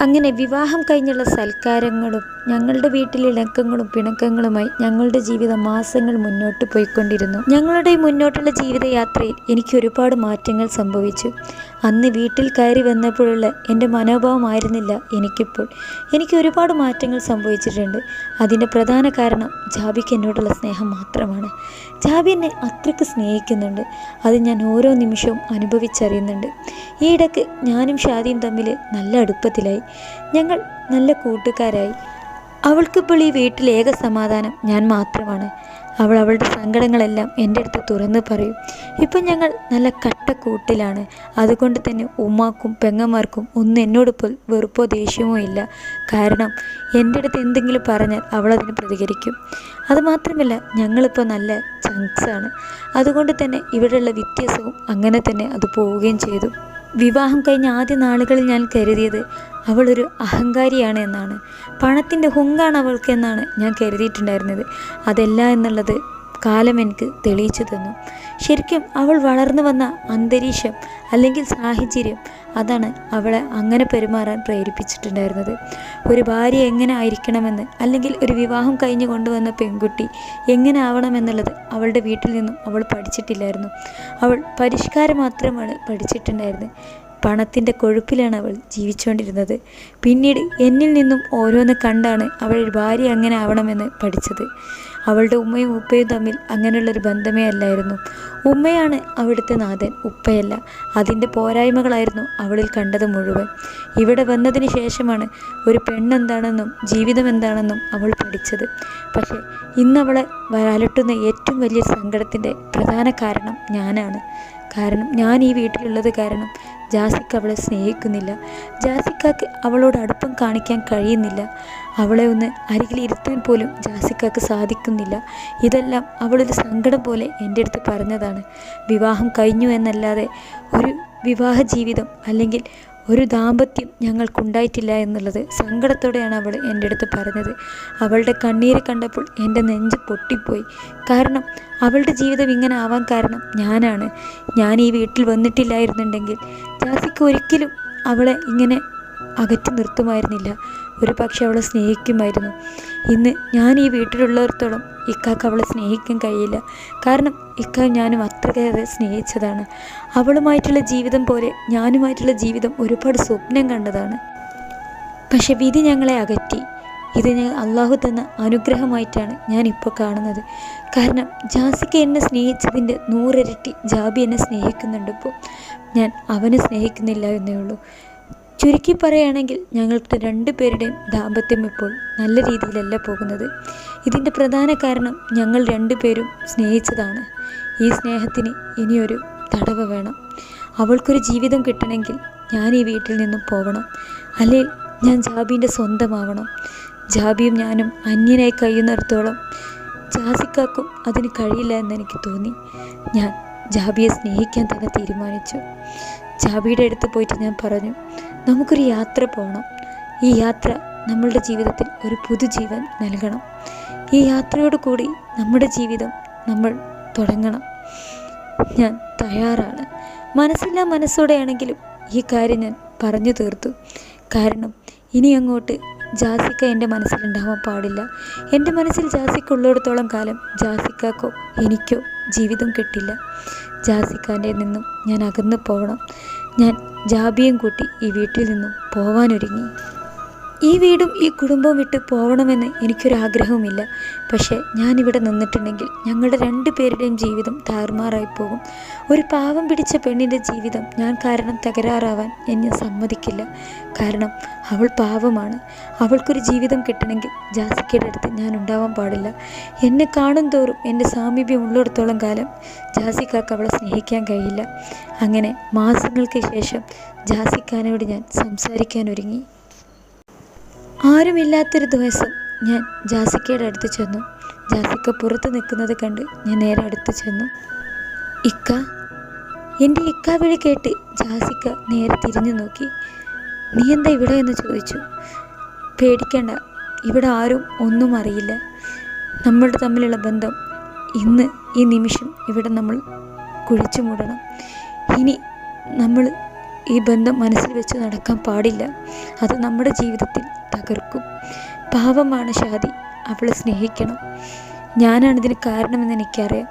അങ്ങനെ വിവാഹം കഴിഞ്ഞുള്ള സൽക്കാരങ്ങളും ഞങ്ങളുടെ വീട്ടിലെ ഇണക്കങ്ങളും പിണക്കങ്ങളുമായി ഞങ്ങളുടെ ജീവിത മാസങ്ങൾ മുന്നോട്ട് പോയിക്കൊണ്ടിരുന്നു. ഞങ്ങളുടെ മുന്നോട്ടുള്ള ജീവിതയാത്രയിൽ എനിക്ക് ഒരുപാട് മാറ്റങ്ങൾ സംഭവിച്ചു. അന്ന് വീട്ടിൽ കയറി വന്നപ്പോഴുള്ള എന്റെ മനോഭാവമായിരുന്നില്ല എനിക്കിപ്പോൾ. എനിക്ക് ഒരുപാട് മാറ്റങ്ങൾ സംഭവിച്ചിട്ടുണ്ട്. അതിന്റെ പ്രധാന കാരണം ജാബിക്ക് എന്നോടുള്ള സ്നേഹം മാത്രമാണ്. ജാബി എന്നെ അത്രയ്ക്ക് സ്നേഹിക്കുന്നുണ്ട്. അത് ഞാൻ ഓരോ നിമിഷവും അനുഭവിച്ചറിയുന്നുണ്ട്. ഈ ഞാനും ഷാദിയും തമ്മിൽ നല്ല അടുപ്പത്തിലായി. ഞങ്ങൾ നല്ല കൂട്ടുകാരായി. അവൾക്കിപ്പോൾ ഈ വീട്ടിൽ ഏക സമാധാനം ഞാൻ മാത്രമാണ്. അവൾ അവളുടെ സങ്കടങ്ങളെല്ലാം എന്റെ അടുത്ത് തുറന്നു പറയും. ഇപ്പം ഞങ്ങൾ നല്ല കട്ടക്കൂട്ടിലാണ് അതുകൊണ്ട് തന്നെ ഉമ്മാക്കും പെങ്ങന്മാർക്കും ഒന്നും എന്നോട് വെറുപ്പോ ദേഷ്യമോ ഇല്ല. കാരണം എന്റെ അടുത്ത് എന്തെങ്കിലും പറഞ്ഞാൽ അവളതിന് പ്രതികരിക്കും. അതുമാത്രമല്ല ഞങ്ങളിപ്പോൾ നല്ല ചങ്ക്സാണ് അതുകൊണ്ട് തന്നെ ഇവിടെയുള്ള വ്യത്യാസവും അങ്ങനെ തന്നെ അത് പോവുകയും ചെയ്തു. വിവാഹം കഴിഞ്ഞ ആദ്യ നാളുകളിൽ ഞാൻ കരുതിയത് അവളൊരു അഹങ്കാരിയാണ് എന്നാണ്. പണത്തിന്റെ ഹുങ്കാണ് അവൾക്ക് എന്നാണ് ഞാൻ കരുതിയിട്ടുണ്ടായിരുന്നത്. അതല്ല എന്നുള്ളത് കാലം എനിക്ക് തെളിയിച്ചു തന്നു. ശരിക്കും അവൾ വളർന്നു വന്ന അന്തരീക്ഷം അല്ലെങ്കിൽ സാഹചര്യം അതാണ് അവളെ അങ്ങനെ പെരുമാറാൻ പ്രേരിപ്പിച്ചിട്ടുണ്ടായിരുന്നത്. ഒരു ഭാര്യ എങ്ങനെ ആയിരിക്കണമെന്ന് അല്ലെങ്കിൽ ഒരു വിവാഹം കഴിഞ്ഞ് കൊണ്ടുവന്ന പെൺകുട്ടി എങ്ങനെ ആവണമെന്നുള്ളത് അവളുടെ വീട്ടിൽ നിന്നും അവൾ പഠിച്ചിട്ടില്ലായിരുന്നു. അവൾ പരിഷ്കാരം മാത്രമാണ് പഠിച്ചിട്ടുണ്ടായിരുന്നത്. പണത്തിന്റെ കൊഴുപ്പിലാണ് അവൾ ജീവിച്ചുകൊണ്ടിരുന്നത്. പിന്നീട് എന്നിൽ നിന്നും ഓരോന്ന് കണ്ടാണ് അവൾ ഭാര്യ അങ്ങനെ ആവണമെന്ന് പഠിച്ചത്. അവളുടെ ഉമ്മയും ഉപ്പയും തമ്മിൽ അങ്ങനെയുള്ളൊരു ബന്ധമേ അല്ലായിരുന്നു. ഉമ്മയാണ് അവിടുത്തെ നാഥൻ ഉപ്പയല്ല. അതിന്റെ പോരായ്മകളായിരുന്നു അവളിൽ കണ്ടത് മുഴുവൻ. ഇവിടെ വന്നതിന് ശേഷമാണ് ഒരു പെണ്ണെന്താണെന്നും ജീവിതം എന്താണെന്നും അവൾ പഠിച്ചത്. പക്ഷേ ഇന്നവളെ അലട്ടുന്ന ഏറ്റവും വലിയ സങ്കടത്തിന്റെ പ്രധാന കാരണം ഞാനാണ്. കാരണം ഞാൻ ഈ വീട്ടിലുള്ളത് കാരണം ജാസിക്ക് അവളെ സ്നേഹിക്കുന്നില്ല. ജാസിക്കാക്ക് അവളോട് അടുപ്പം കാണിക്കാൻ കഴിയുന്നില്ല. അവളെ ഒന്ന് അരികിൽ ഇരുത്താൻ പോലും ജാസിക്കാക്ക് സാധിക്കുന്നില്ല. ഇതെല്ലാം അവളൊരു സങ്കടം പോലെ എന്റെ അടുത്ത് പറഞ്ഞതാണ്. വിവാഹം കഴിഞ്ഞു എന്നല്ലാതെ ഒരു വിവാഹ ജീവിതം അല്ലെങ്കിൽ ഒരു ദാമ്പത്യം ഞങ്ങൾക്കുണ്ടായിട്ടില്ല എന്നുള്ളത് സങ്കടത്തോടെയാണ് അവൾ എന്റെ അടുത്ത് പറഞ്ഞത്. അവളുടെ കണ്ണീര് കണ്ടപ്പോൾ എന്റെ നെഞ്ച് പൊട്ടിപ്പോയി. കാരണം അവളുടെ ജീവിതം ഇങ്ങനെ ആവാൻ കാരണം ഞാനാണ്. ഞാൻ ഈ വീട്ടിൽ വന്നിട്ടില്ലായിരുന്നുണ്ടെങ്കിൽ ജാസിക്ക് ഒരിക്കലും അവളെ ഇങ്ങനെ അകറ്റി നിർത്തുമായിരുന്നില്ല. ഒരു പക്ഷെ അവളെ സ്നേഹിക്കുമായിരുന്നു. ഇന്ന് ഞാൻ ഈ വീട്ടിലുള്ളിടത്തോളം ഇക്കാക്ക് അവളെ സ്നേഹിക്കാൻ കഴിയില്ല. കാരണം ഇക്ക ഞാനും അത്രയേറെ സ്നേഹിച്ചതാണ്. അവളുമായിട്ടുള്ള ജീവിതം പോലെ ഞാനുമായിട്ടുള്ള ജീവിതം ഒരുപാട് സ്വപ്നം കണ്ടതാണ്. പക്ഷെ വിധി ഞങ്ങളെ അകറ്റി. ഇത് ഞാൻ അള്ളാഹു തന്ന അനുഗ്രഹമായിട്ടാണ് ഞാൻ ഇപ്പോൾ കാണുന്നത്. കാരണം ജാസിക്ക എന്നെ സ്നേഹിച്ചതിന്റെ നൂറിരട്ടി ജാബി എന്നെ സ്നേഹിക്കുന്നുണ്ട് ഇപ്പോൾ ഞാൻ അവനെ സ്നേഹിക്കുന്നില്ല എന്നേ ഉള്ളൂ. ചുരുക്കി പറയുകയാണെങ്കിൽ ഞങ്ങൾക്ക് രണ്ടുപേരുടെയും ദാമ്പത്യം ഇപ്പോൾ നല്ല രീതിയിലല്ല പോകുന്നത്. ഇതിന്റെ പ്രധാന കാരണം ഞങ്ങൾ രണ്ടുപേരും സ്നേഹിച്ചതാണ്. ഈ സ്നേഹത്തിന് ഇനിയൊരു തടവ് വേണം. അവൾക്കൊരു ജീവിതം കിട്ടണമെങ്കിൽ ഞാൻ ഈ വീട്ടിൽ നിന്നും പോകണം അല്ലെങ്കിൽ ഞാൻ ജാബീന്റെ സ്വന്തമാവണം. ജാബിയും ഞാനും അന്യനായി കഴിയുന്നിടത്തോളം ജാസിക്കാക്കും അതിന് കഴിയില്ല എന്ന് എനിക്ക് തോന്നി. ഞാൻ ജാബിയെ സ്നേഹിക്കാൻ തന്നെ തീരുമാനിച്ചു. ജാബിയുടെ അടുത്ത് പോയിട്ട് ഞാൻ പറഞ്ഞു നമുക്കൊരു യാത്ര പോകണം ഈ യാത്ര നമ്മളുടെ ജീവിതത്തിൽ ഒരു പുതുജീവൻ നൽകണം. ഈ യാത്രയോട് കൂടി നമ്മുടെ ജീവിതം നമ്മൾ തുടങ്ങണം. ഞാൻ തയ്യാറാണ്. മനസ്സില്ല മനസ്സോടെയാണെങ്കിലും ഈ കാര്യം ഞാൻ പറഞ്ഞു തീർത്തു. കാരണം ഇനി അങ്ങോട്ട് ജാസിക്ക എന്റെ മനസ്സിലുണ്ടാവാൻ പാടില്ല. എന്റെ മനസ്സിൽ ജാസിക്ക ഉള്ളിടത്തോളം കാലം ജാസിക്കാക്കോ എനിക്കോ ജീവിതം കിട്ടില്ല. ജാസിക്കാന്റെ നിന്നും ഞാൻ അകന്നു പോകണം ഞാൻ ജാബിയും കൂട്ടി ഈ വീട്ടിൽ നിന്നും പോവാനൊരുങ്ങി. ഈ വീടും ഈ കുടുംബവും വിട്ട് പോകണമെന്ന് എനിക്കൊരാഗ്രഹവുമില്ല. പക്ഷേ ഞാനിവിടെ നിന്നിട്ടുണ്ടെങ്കിൽ ഞങ്ങളുടെ രണ്ടു പേരുടെയും ജീവിതം താറുമാറായി പോകും. ഒരു പാവം പിടിച്ച പെണ്ണിന്റെ ജീവിതം ഞാൻ കാരണം തകരാറാവാൻ എന്നെ സമ്മതിക്കില്ല. കാരണം അവൾ പാവമാണ്. അവൾക്കൊരു ജീവിതം കിട്ടണമെങ്കിൽ ജാസിക്കയുടെ അടുത്ത് ഞാൻ ഉണ്ടാവാൻ പാടില്ല. എന്നെ കാണും തോറും എന്റെ സാമീപ്യം ഉള്ളിടത്തോളം കാലം ജാസിക്കാക്ക് അവളെ സ്നേഹിക്കാൻ കഴിയില്ല. അങ്ങനെ മാസങ്ങൾക്ക് ശേഷം ജാസിക്കാനോട് ഞാൻ സംസാരിക്കാൻ ഒരുങ്ങി ആരുമില്ലാത്തൊരു ദിവസം ഞാൻ ജാസിക്കയുടെ അടുത്ത് ചെന്നു. ജാസിക്ക പുറത്ത് നിൽക്കുന്നത് കണ്ട് ഞാൻ നേരെ അടുത്ത് ചെന്നു. ഇക്ക എന്റെ ഇക്ക വിളി കേട്ട് ജാസിക്ക നേരെ തിരിഞ്ഞു നോക്കി. നീ എന്താ ഇവിടെ എന്ന് ചോദിച്ചു. പേടിക്കണ്ട ഇവിടെ ആരും ഒന്നും അറിയില്ല. നമ്മളുടെ തമ്മിലുള്ള ബന്ധം ഇന്ന് ഈ നിമിഷം ഇവിടെ നമ്മൾ കുഴിച്ചു മൂടണം. ഇനി നമ്മൾ ഈ ബന്ധം മനസ്സിൽ വെച്ച് നടക്കാൻ പാടില്ല. അത് നമ്മുടെ ജീവിതത്തിൽ തകർക്കും. പാവമാണ് ഷാദി. അവളെ സ്നേഹിക്കണം. ഞാനാണ് ഇതിന് കാരണമെന്ന് എനിക്കറിയാം.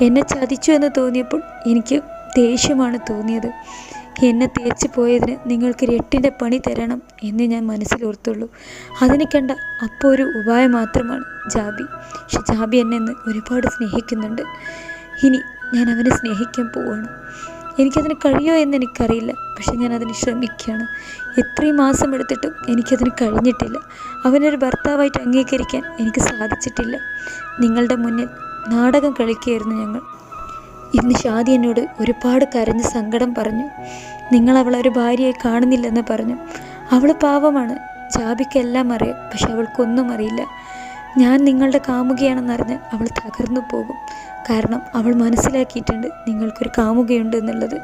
എന്നെ ചതിച്ചു എന്ന് തോന്നിയപ്പോൾ എനിക്ക് ദേഷ്യമാണ് തോന്നിയത്. എന്നെ തേച്ച് പോയതിന് നിങ്ങൾക്ക് രട്ടിന്റെ പണി തരണം എന്ന് ഞാൻ മനസ്സിലോർത്തുള്ളൂ. അതിനെ കണ്ട അപ്പോൾ ഒരു ഉപായം മാത്രമാണ് ജാബി. പക്ഷെ ജാബി എന്നെ ഒരുപാട് സ്നേഹിക്കുന്നുണ്ട്. ഇനി ഞാൻ അവനെ സ്നേഹിക്കാൻ പോവാണ്. എനിക്കതിന് കഴിയോ എന്ന് എനിക്കറിയില്ല. പക്ഷെ ഞാൻ അതിന് ശ്രമിക്കുകയാണ്. എത്രയും മാസം എടുത്തിട്ടും എനിക്കതിന് കഴിഞ്ഞിട്ടില്ല. അവനൊരു ഭർത്താവായിട്ട് അംഗീകരിക്കാൻ എനിക്ക് സാധിച്ചിട്ടില്ല. നിങ്ങളുടെ മുന്നിൽ നാടകം കളിക്കുകയായിരുന്നു ഞങ്ങൾ. ഇന്ന് ഷാദി എന്നോട് ഒരുപാട് കരഞ്ഞ് സങ്കടം പറഞ്ഞു. നിങ്ങൾ അവളെ ഒരു ഭാര്യയെ കാണുന്നില്ലെന്ന് പറഞ്ഞു. അവൾ പാവമാണ്. ജാബിക്കെല്ലാം അറിയാം. പക്ഷെ അവൾക്കൊന്നും അറിയില്ല. ഞാൻ നിങ്ങളുടെ കാമുകയാണെന്നറിഞ്ഞ് അവൾ തകർന്നു പോകും. കാരണം അവൾ മനസ്സിലാക്കിയിട്ടുണ്ട് നിങ്ങൾക്കൊരു കാമുകയുണ്ട് എന്നുള്ളത്.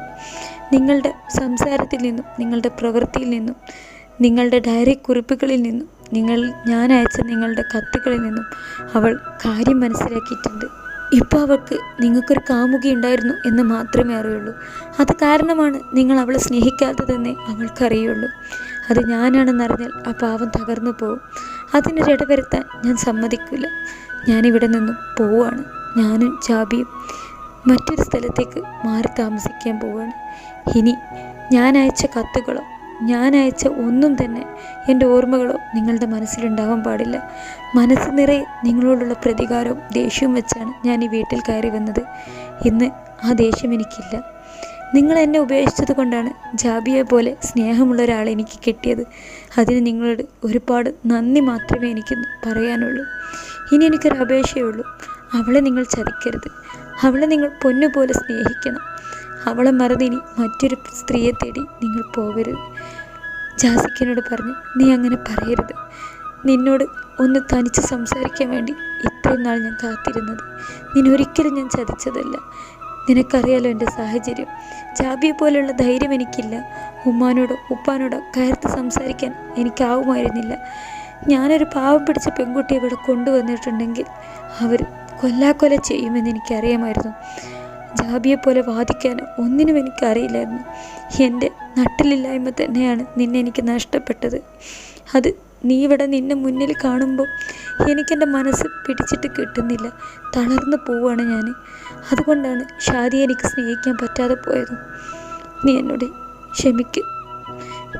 നിങ്ങളുടെ സംസാരത്തിൽ നിന്നും നിങ്ങളുടെ പ്രവൃത്തിയിൽ നിന്നും നിങ്ങളുടെ ഡയറി കുറിപ്പുകളിൽ നിന്നും നിങ്ങൾ ഞാൻ അയച്ച നിങ്ങളുടെ കത്തുകളിൽ നിന്നും അവൾ കാര്യം മനസ്സിലാക്കിയിട്ടുണ്ട്. ഇപ്പോൾ അവൾക്ക് നിങ്ങൾക്കൊരു കാമുകയുണ്ടായിരുന്നു എന്ന് മാത്രമേ അറിയുള്ളൂ. അത് കാരണമാണ് നിങ്ങൾ അവളെ സ്നേഹിക്കാത്തതെന്നേ അവൾക്കറിയുള്ളൂ അത് ഞാനാണെന്നറിഞ്ഞാൽ ആ പാവം തകർന്നു പോകും അതിനൊരിട വരുത്താൻ ഞാൻ സമ്മതിക്കില്ല ഞാനിവിടെ നിന്നും പോവാണ്. ഞാനും ചാബിയും മറ്റൊരു സ്ഥലത്തേക്ക് മാറി താമസിക്കാൻ പോവാണ്. ഇനി ഞാൻ അയച്ച കത്തുകളോ ഞാൻ അയച്ച ഒന്നും തന്നെ എന്റെ ഓർമ്മകളോ നിങ്ങളുടെ മനസ്സിലുണ്ടാവാൻ പാടില്ല. മനസ്സ് നിറയെ നിങ്ങളോടുള്ള പ്രതികാരവും ദേഷ്യവും വെച്ചാണ് ഞാൻ ഈ വീട്ടിൽ കയറി വന്നത്. ഇന്ന് ആ ദേഷ്യം എനിക്കില്ല. നിങ്ങൾ എന്നെ ഉപേക്ഷിച്ചത് കൊണ്ടാണ് ജാബിയെ പോലെ സ്നേഹമുള്ള ഒരാളെ എനിക്ക് കിട്ടിയത്. അതിന് നിങ്ങളോട് ഒരുപാട് നന്ദി മാത്രമേ എനിക്ക് പറയാനുള്ളൂ. ഇനി എനിക്കൊരു അപേക്ഷയുള്ളൂ അവളെ നിങ്ങൾ ചതിക്കരുത്. അവളെ നിങ്ങൾ പൊന്നുപോലെ സ്നേഹിക്കണം. അവളെ മറന്നിനി മറ്റൊരു സ്ത്രീയെ തേടി നിങ്ങൾ പോകരുത് ജാസിക്കനോട് പറഞ്ഞു നീ അങ്ങനെ പറയരുത്. നിന്നോട് ഒന്ന് തനിച്ച് സംസാരിക്കാൻ വേണ്ടി ഇത്രയും നാൾ ഞാൻ കാത്തിരുന്നത്. നിന്നൊരിക്കലും ഞാൻ ചതിച്ചതല്ല. നിനക്കറിയാലോ എന്റെ സാഹചര്യം. ജാബിയെ പോലെയുള്ള ധൈര്യം എനിക്കില്ല. ഉമ്മാനോടോ ഉപ്പാനോടോ കയർത്ത് സംസാരിക്കാൻ എനിക്കാവുമായിരുന്നില്ല. ഞാനൊരു പാവം പിടിച്ച പെൺകുട്ടിയെ ഇവിടെ കൊണ്ടുവന്നിട്ടുണ്ടെങ്കിൽ അവർ കൊല്ലാക്കൊല ചെയ്യുമെന്ന് എനിക്കറിയാമായിരുന്നു. ജാബിയെ പോലെ വാദിക്കാനോ ഒന്നിനും എനിക്കറിയില്ലായിരുന്നു. എന്റെ നട്ടിലില്ലായ്മ തന്നെയാണ് നിന്നെ എനിക്ക് നഷ്ടപ്പെട്ടത്. അത് നീ ഇവിടെ നിന്നെ മുന്നിൽ കാണുമ്പോൾ എനിക്കെന്റെ മനസ്സ് പിടിച്ചിട്ട് കിട്ടുന്നില്ല. തളർന്നു പോവുകയാണ് ഞാൻ. അതുകൊണ്ടാണ് ഷാദിയെ എനിക്ക് സ്നേഹിക്കാൻ പറ്റാതെ പോയത്. നീ എന്നോട് ക്ഷമിക്ക്.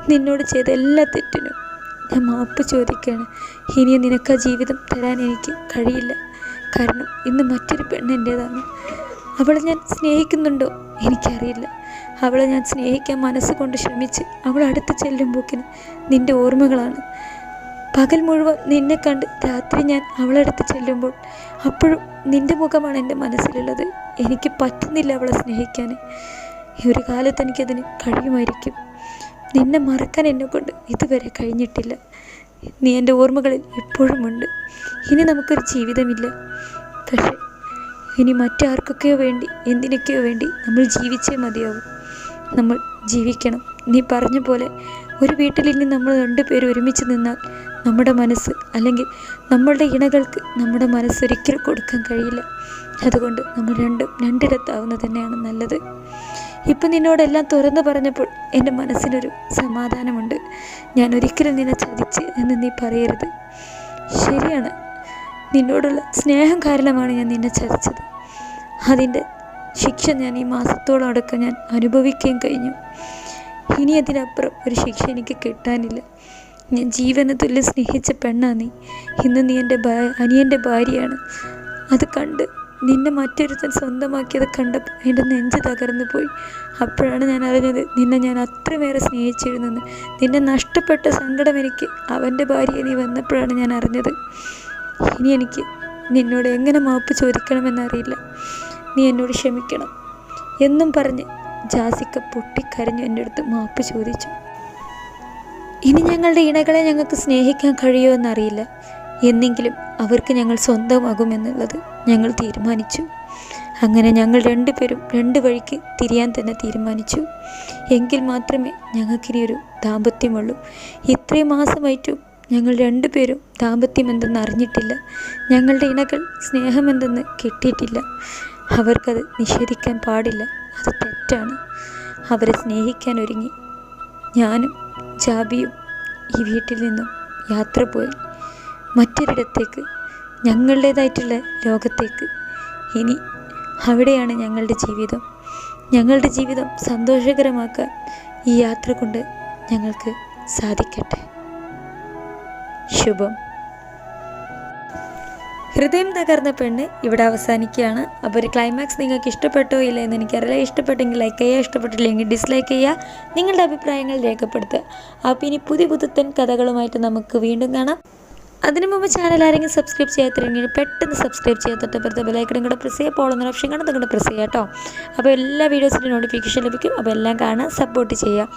നിന്നോട് ചെയ്ത എല്ലാ തെറ്റിനും ഞാൻ മാപ്പ് ചോദിക്കുകയാണ്. ഇനിയും നിനക്ക് ആ ജീവിതം തരാൻ എനിക്ക് കഴിയില്ല. കാരണം ഇന്ന് മറ്റൊരു പെണ്ണ് എന്റേതാണ്. അവളെ ഞാൻ സ്നേഹിക്കുന്നുണ്ടോ? എനിക്കറിയില്ല. അവളെ ഞാൻ സ്നേഹിക്കാൻ മനസ്സുകൊണ്ട് ശ്രമിച്ച് അവൾ അടുത്ത് ചെല്ലുമ്പോക്കിന് നിന്റെ ഓർമ്മകളാണ്. പകൽ മുഴുവൻ നിന്നെ കണ്ട് രാത്രി ഞാൻ അവളടുത്ത് ചെല്ലുമ്പോൾ അപ്പോഴും നിന്റെ മുഖമാണ് എന്റെ മനസ്സിലുള്ളത്. എനിക്ക് പറ്റുന്നില്ല അവളെ സ്നേഹിക്കാൻ ഈ ഒരു കാലത്ത് എനിക്കതിന് കഴിയുമായിരിക്കും. നിന്നെ മറക്കാൻ എന്നെക്കൊണ്ട് ഇതുവരെ കഴിഞ്ഞിട്ടില്ല. നീ എന്റെ ഓർമ്മകളിൽ എപ്പോഴുമുണ്ട് ഇനി നമുക്കൊരു ജീവിതമില്ല. പക്ഷേ ഇനി മറ്റാർക്കൊക്കെയോ വേണ്ടി എന്തിനൊക്കെയോ വേണ്ടി നമ്മൾ ജീവിച്ചേ മതിയാവും. നമ്മൾ ജീവിക്കണം. നീ പറഞ്ഞ പോലെ ഒരു വീട്ടിൽ ഇനി നമ്മൾ രണ്ടുപേരും ഒരുമിച്ച് നിന്നാൽ നമ്മുടെ മനസ്സ് അല്ലെങ്കിൽ നമ്മളുടെ ഇണകൾക്ക് നമ്മുടെ മനസ്സ് ഒരിക്കലും കൊടുക്കാൻ കഴിയില്ല. അതുകൊണ്ട് നമ്മൾ രണ്ടും രണ്ടിടത്താവുന്നത് തന്നെയാണ് നല്ലത്. ഇപ്പം നിന്നോടെല്ലാം തുറന്നു പറഞ്ഞപ്പോൾ എന്റെ മനസ്സിനൊരു സമാധാനമുണ്ട്. ഞാൻ ഒരിക്കലും നിന്നെ ചതിച്ച് എന്ന് നീ പറയരുത്. ശരിയാണ്. നിന്നോടുള്ള സ്നേഹം കാരണമാണ് ഞാൻ നിന്നെ ചതിച്ചത്. അതിന്റെ ശിക്ഷ ഞാൻ ഈ മാസത്തോളം അടക്കം ഞാൻ അനുഭവിക്കുകയും കഴിഞ്ഞു. ഇനി അതിനപ്പുറം ഒരു ശിക്ഷ എനിക്ക് കിട്ടാനില്ല. ഞാൻ ജീവന തുല്യം സ്നേഹിച്ച പെണ്ണാ നീ. ഇന്ന് നീ എന്റെ ഭാ അനിയന്റെ ഭാര്യയാണ്. അത് കണ്ട് നിന്നെ മറ്റൊരുത്തൻ സ്വന്തമാക്കിയത് കണ്ടപ്പോൾ എന്റെ നെഞ്ച് തകർന്നു പോയി. അപ്പോഴാണ് ഞാൻ അറിഞ്ഞത് നിന്നെ ഞാൻ അത്രമേറെ സ്നേഹിച്ചിരുന്നെന്ന്. നിന്നെ നഷ്ടപ്പെട്ട സങ്കടം എനിക്ക് അവന്റെ ഭാര്യയെ നീ വന്നപ്പോഴാണ് ഞാൻ അറിഞ്ഞത്. ഇനി എനിക്ക് നിന്നോട് എങ്ങനെ മാപ്പ് ചോദിക്കണമെന്നറിയില്ല. നീ എന്നോട് ക്ഷമിക്കണം. എന്നും പറഞ്ഞ് ജാസിക്ക പൊട്ടിക്കരഞ്ഞു എന്റെ അടുത്ത് മാപ്പ് ചോദിച്ചു. ഇനി ഞങ്ങളുടെ ഇണകളെ ഞങ്ങൾക്ക് സ്നേഹിക്കാൻ കഴിയുമോ എന്നറിയില്ല. എന്നെങ്കിലും അവർക്ക് ഞങ്ങൾ സ്വന്തമാകുമെന്നുള്ളത് ഞങ്ങൾ തീരുമാനിച്ചു. അങ്ങനെ ഞങ്ങൾ രണ്ടുപേരും രണ്ട് വഴിക്ക് തിരിയാൻ തന്നെ തീരുമാനിച്ചു. എങ്കിൽ മാത്രമേ ഞങ്ങൾക്കിനി ഒരു ദാമ്പത്യമുള്ളൂ. ഇത്രയും മാസമായിട്ടും ഞങ്ങൾ രണ്ടുപേരും ദാമ്പത്യം എന്തെന്ന് അറിഞ്ഞിട്ടില്ല. ഞങ്ങളുടെ ഇണകൾ സ്നേഹമെന്തെന്ന് കിട്ടിയിട്ടില്ല. അവർക്കത് നിഷേധിക്കാൻ പാടില്ല. അത് തെറ്റാണ്. അവരെ സ്നേഹിക്കാൻ ഒരുങ്ങി. ഞാനും ജാബിയും ഈ വീട്ടിൽ നിന്നും യാത്ര പോയി. മറ്റൊരിടത്തേക്ക് ഞങ്ങളുടേതായിട്ടുള്ള ലോകത്തേക്ക്. ഇനി അവിടെയാണ് ഞങ്ങളുടെ ജീവിതം. ഞങ്ങളുടെ ജീവിതം സന്തോഷകരമാക്കാൻ ഈ യാത്ര കൊണ്ട് ഞങ്ങൾക്ക് സാധിക്കട്ടെ. ശുഭം. ഹൃദയം തകർന്ന പെണ്ണ് ഇവിടെ അവസാനിക്കുകയാണ്. അപ്പോൾ ഒരു ക്ലൈമാക്സ് നിങ്ങൾക്ക് ഇഷ്ടപ്പെട്ടോ ഇല്ല എന്ന് എനിക്കറിയില്ല. ഇഷ്ടപ്പെട്ടെങ്കിൽ ലൈക്ക് ചെയ്യുക ഇഷ്ടപ്പെട്ടില്ലെങ്കിൽ ഡിസ്ലൈക്ക് ചെയ്യുക. നിങ്ങളുടെ അഭിപ്രായങ്ങൾ രേഖപ്പെടുത്തുക. അപ്പോൾ ഇനി പുതിയ പുതുത്തൻ കഥകളുമായിട്ട് നമുക്ക് വീണ്ടും കാണാം. അതിനു മുമ്പ് ചാനൽ ആരെങ്കിലും സബ്സ്ക്രൈബ് ചെയ്യാത്തില്ലെങ്കിൽ പെട്ടെന്ന് സബ്സ്ക്രൈബ് ചെയ്യാൻ തൊട്ടപ്പുറത്തെ ബെലൈക്കണം കൂടെ പ്രസ് ചെയ്യുക പോളുന്ന ഓപ്ഷൻ കാണും കൂടെ പ്രസ് ചെയ്യുക കേട്ടോ അപ്പോൾ എല്ലാ വീഡിയോസിന്റെ നോട്ടിഫിക്കേഷൻ ലഭിക്കും അപ്പോൾ എല്ലാം കാണാൻ സപ്പോർട്ട് ചെയ്യുക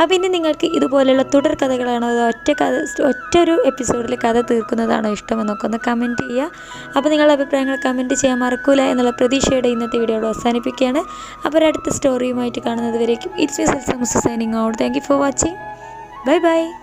അപ്പോൾ ഇനി നിങ്ങൾക്ക് ഇതുപോലെയുള്ള തുടർ കഥകളാണോ അതോ ഒറ്റ കഥ ഒറ്റ ഒരു എപ്പിസോഡിൽ കഥ തീർക്കുന്നതാണോ ഇഷ്ടമെന്നൊക്കെ ഒന്ന് കമന്റ് ചെയ്യുക അപ്പോൾ നിങ്ങളുടെ അഭിപ്രായങ്ങൾ കമന്റ് ചെയ്യാൻ മറക്കൂല എന്നുള്ള പ്രതീക്ഷയുടെ ഇന്നത്തെ വീഡിയോയോട് അവസാനിപ്പിക്കുകയാണ്. അപ്പോൾ അടുത്ത സ്റ്റോറിയുമായിട്ട് കാണുന്നത് വരേക്കും. It's me cells signing out thank you for watching bye bye